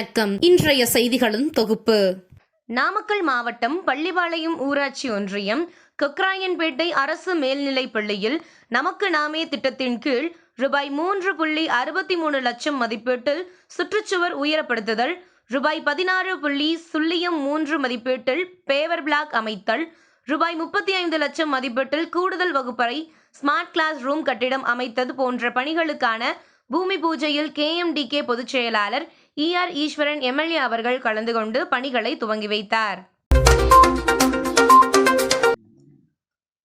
வணக்கம். இன்றைய செய்திகளின் தொகுப்பு. நாமக்கல் மாவட்டம் பள்ளிபாளையம் ஊராட்சி ஒன்றியம் கொக்ராயன்பேட்டை அரசு மேல்நிலைப் பள்ளியில் நமக்கு நாமே திட்டத்தின் கீழ் ரூபாய் மூன்று புள்ளி அறுபத்தி மூணு லட்சம் மதிப்பீட்டில் சுற்றுச்சுவர் உயரப்படுத்துதல் ரூபாய் பதினாறு புள்ளி சுள்ளியம் மூன்று மதிப்பீட்டில் பேவர் பிளாக் அமைத்தல் ரூபாய் முப்பத்தி ஐந்து லட்சம் மதிப்பீட்டில் கூடுதல் வகுப்பறை ஸ்மார்ட் கிளாஸ் ரூம் கட்டிடம் அமைத்தது போன்ற பணிகளுக்கான பூமி பூஜையில் கேஎம்டிகே பொதுச் செயலாளர் இஆர் ஈஸ்வரன் எம்எல்ஏ அவர்கள் கலந்து கொண்டு பணிகளை துவங்கி வைத்தார்.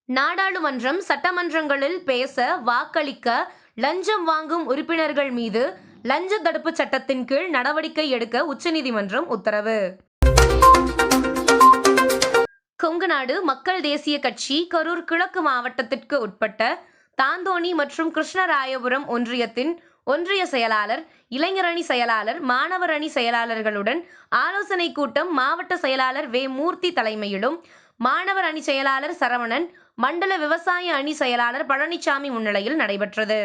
நாடாளுமன்றம் சட்டமன்றங்களில் பேச வாக்களிக்க லஞ்சம் வாங்கும் உறுப்பினர்கள் மீது லஞ்ச தடுப்பு சட்டத்தின் கீழ் நடவடிக்கை எடுக்க உச்சநீதிமன்றம் உத்தரவு. கொங்குநாடு மக்கள் தேசிய கட்சி கரூர் கிழக்கு மாவட்டத்திற்கு உட்பட்ட தாந்தோணி மற்றும் கிருஷ்ணராயபுரம் ஒன்றியத்தின் ஒன்றிய செயலாளர் இளைஞரணி செயலாளர் மாணவர் அணி செயலாளர்களுடன் ஆலோசனை கூட்டம் மாவட்ட செயலாளர் வே. மூர்த்தி தலைமையிலும் மாணவர் அணி செயலாளர் சரவணன் மண்டல விவசாய அணி செயலாளர் பழனிசாமி முன்னிலையில் நடைபெற்றது.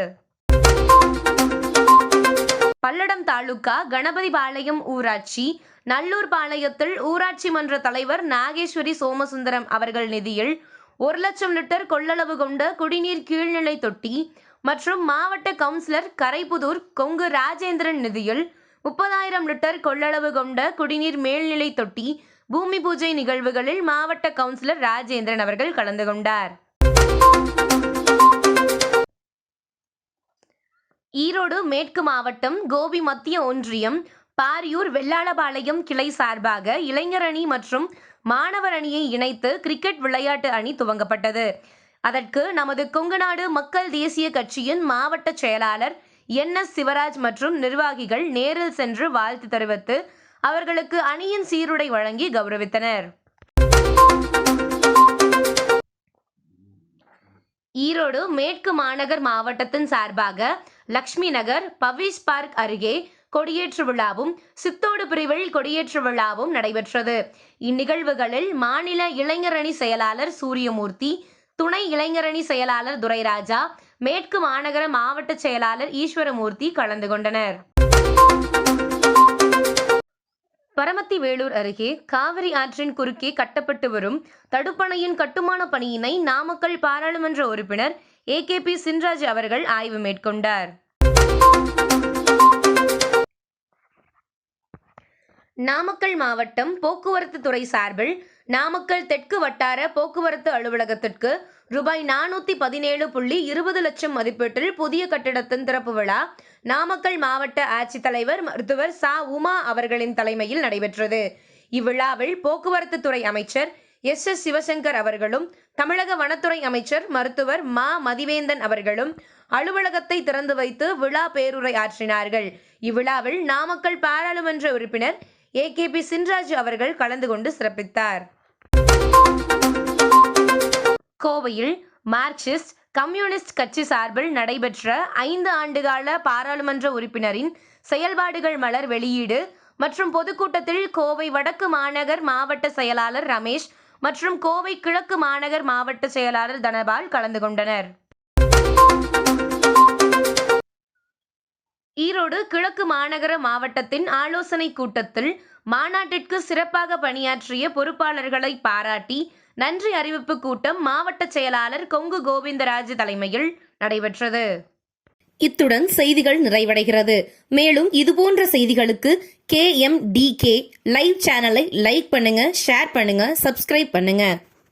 பல்லடம் தாலுகா கணபதி பாளையம் ஊராட்சி நல்லூர் பாளையத்தில் ஊராட்சி மன்ற தலைவர் நாகேஸ்வரி சோமசுந்தரம் அவர்கள் நிதியில் ஒரு லட்சம் லிட்டர் கொள்ளளவு கொண்ட குடிநீர் கீழ்நிலை தொட்டி மற்றும் மாவட்ட கவுன்சிலர் கரைப்புதூர் கொங்கு ராஜேந்திரன் நிதியில் முப்பதாயிரம் லிட்டர் கொள்ளளவு கொண்ட குடிநீர் மேல்நிலை தொட்டி பூமி பூஜை நிகழ்வுகளில் மாவட்ட கவுன்சிலர் ராஜேந்திரன் அவர்கள் கலந்து கொண்டார். ஈரோடு மேற்கு மாவட்டம் கோபி மத்திய ஒன்றியம் பாரியூர் வெள்ளாளபாளையம் கிளை சார்பாக இளைஞர் அணி மற்றும் மாணவர் அணியை இணைத்து கிரிக்கெட் விளையாட்டு அணி துவங்கப்பட்டது. அதற்கு நமது கொங்குநாடு மக்கள் தேசிய கட்சியின் மாவட்ட செயலாளர் என் எஸ் சிவராஜ் மற்றும் நிர்வாகிகள் நேரில் சென்று வாழ்த்து தெரிவித்து அவர்களுக்கு அணியின் சீருடை வழங்கி கௌரவித்தனர். ஈரோடு மேற்கு மாநகர் மாவட்டத்தின் சார்பாக லக்ஷ்மி நகர் பவிஸ் பார்க் அருகே கொடியேற்று விழாவும் சித்தோடு பிரிவில் கொடியேற்று விழாவும் நடைபெற்றது. இந்நிகழ்வுகளில் மாநில இளைஞரணி செயலாளர் சூரியமூர்த்தி துணை இளைஞரணி செயலாளர் துரைராஜா மேற்கு மாநகர மாவட்ட செயலாளர் ஈஸ்வரமூர்த்தி கலந்து கொண்டனர். பரமத்தி வேலூர் அருகே காவிரி ஆற்றின் குறுக்கே கட்டப்பட்டு வரும் தடுப்பணையின் கட்டுமான பணியினை நாமக்கல் பாராளுமன்ற உறுப்பினர் ஏ கே பி சின்ராஜ் அவர்கள் ஆய்வு மேற்கொண்டார். நாமக்கல் மாவட்டம் போக்குவரத்து துறை சார்பில் நாமக்கல் தெற்கு வட்டார போக்குவரத்து அலுவலகத்திற்கு ரூபாய் நானூத்தி பதினேழு புள்ளி இருபது லட்சம் மதிப்பீட்டில் புதிய கட்டிடத்தின் திறப்பு விழா. நாமக்கல் மாவட்ட ஆட்சித்தலைவர் மருத்துவர் சா. உமா அவர்களின் தலைமையில் நடைபெற்றது. இவ்விழாவில் போக்குவரத்து துறை அமைச்சர் எஸ். எஸ். சிவசங்கர் அவர்களும் தமிழக வனத்துறை அமைச்சர் மருத்துவர் மா. மதிவேந்தன் அவர்களும் அலுவலகத்தை திறந்து வைத்து விழா பேருரை ஆற்றினார்கள். இவ்விழாவில் நாமக்கல் பாராளுமன்ற உறுப்பினர் ஏ. கே. பி. சின்ராஜ் அவர்கள் கலந்து கொண்டு சிறப்பித்தார். கோவையில் மார்க்சிஸ்ட் கம்யூனிஸ்ட் கட்சி சார்பில் நடைபெற்ற ஐந்து ஆண்டுகால பாராளுமன்ற உறுப்பினரின் செயல்பாடுகள் மலர் வெளியீடு மற்றும் பொதுக்கூட்டத்தில் கோவை வடக்கு மாநகர் மாவட்ட செயலாளர் ரமேஷ் மற்றும் கோவை கிழக்கு மாநகர் மாவட்ட செயலாளர் தனபால் கலந்து கொண்டனர். ஈரோடு கிழக்கு மாநகர மாவட்டத்தின் ஆலோசனை கூட்டத்தில் மாநாட்டிற்கு சிறப்பாக பணியாற்றிய பொறுப்பாளர்களை பாராட்டி நன்றி அறிவிப்பு கூட்டம் மாவட்ட செயலாளர் கொங்கு கோவிந்தராஜ் தலைமையில் நடைபெற்றது. இத்துடன் செய்திகள் நிறைவடைகிறது. மேலும் இதுபோன்ற செய்திகளுக்கு K M D K live சேனலை லைக் பண்ணுங்க ஷேர் பண்ணுங்க சப்ஸ்கிரைப் பண்ணுங்க.